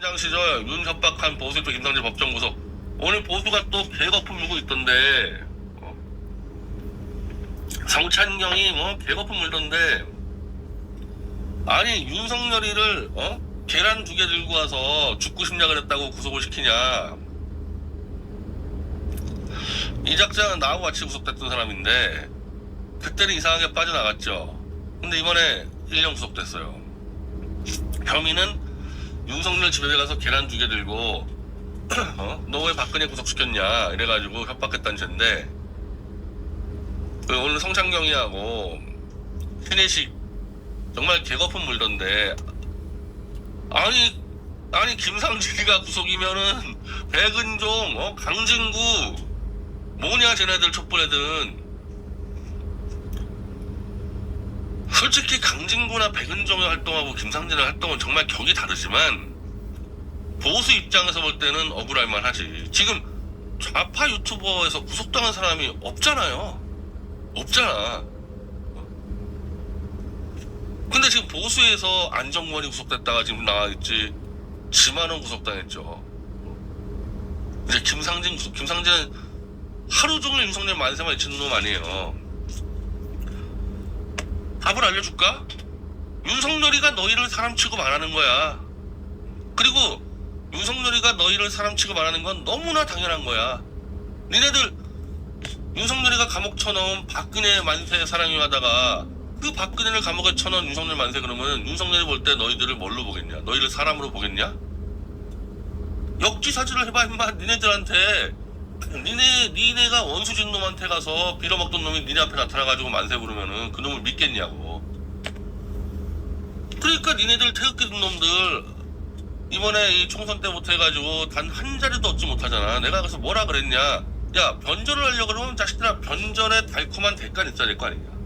장 시절 윤 협박한 보수 또 김상진 법정 구속. 오늘 보수가 또 개거품 물고 있던데 어. 성찬경이 뭐 개거품 물던데 아니 윤석열이를 어? 계란 두 개 들고 와서 죽고 싶냐 그랬다고 구속을 시키냐. 이 작자는 나하고 같이 구속됐던 사람인데 그때는 이상하게 빠져나갔죠. 근데 이번에 1년 구속됐어요. 혐의는 윤석열 집에 가서 계란 두 개 들고 어? 너 왜 박근혜 구속시켰냐 이래가지고 협박했다는 죄인데 그 오늘 성창경이하고 신혜식 정말 개거품 물던데 아니 아니 김상진이가 구속이면은 백은종 어? 강진구 뭐냐 쟤네들 촛불애들은 솔직히 강진구나 백은종의 활동하고 김상진의 활동은 정말 격이 다르지만 보수 입장에서 볼 때는 억울할 만하지. 지금 좌파 유튜버에서 구속당한 사람이 없잖아요. 없잖아. 근데 지금 보수에서 안정권이 구속됐다가 지금 나와있지. 지만원 구속당했죠. 이제 김상진 구속, 김상진은 하루 종일 윤석열 만세만 외치는 놈 아니에요. 답을 알려줄까? 윤석열이가 너희를 사람 취급 안 하는 거야. 그리고 윤석열이가 너희를 사람 취급 안 하는 건 너무나 당연한 거야. 니네들 윤석열이가 감옥 쳐넣은 박근혜 만세 사랑이 하다가 그 박근혜를 감옥에 쳐넣은 윤석열 만세 그러면 윤석열이 볼 때 너희들을 뭘로 보겠냐? 너희를 사람으로 보겠냐? 역지사지를 해봐 임마 니네들한테 니네 니네가 원수진 놈한테 가서 빌어먹던 놈이 니네 앞에 나타나가지고 만세 부르면은 그 놈을 믿겠냐고. 그러니까 니네들 태극기 든 놈들 이번에 이 총선 때부터 해가지고 단 한 자리도 얻지 못하잖아. 내가 그래서 뭐라 그랬냐? 야 변절을 하려고 그러면 자식들아 변절의 달콤한 대가는 있어야 될 거 아니냐?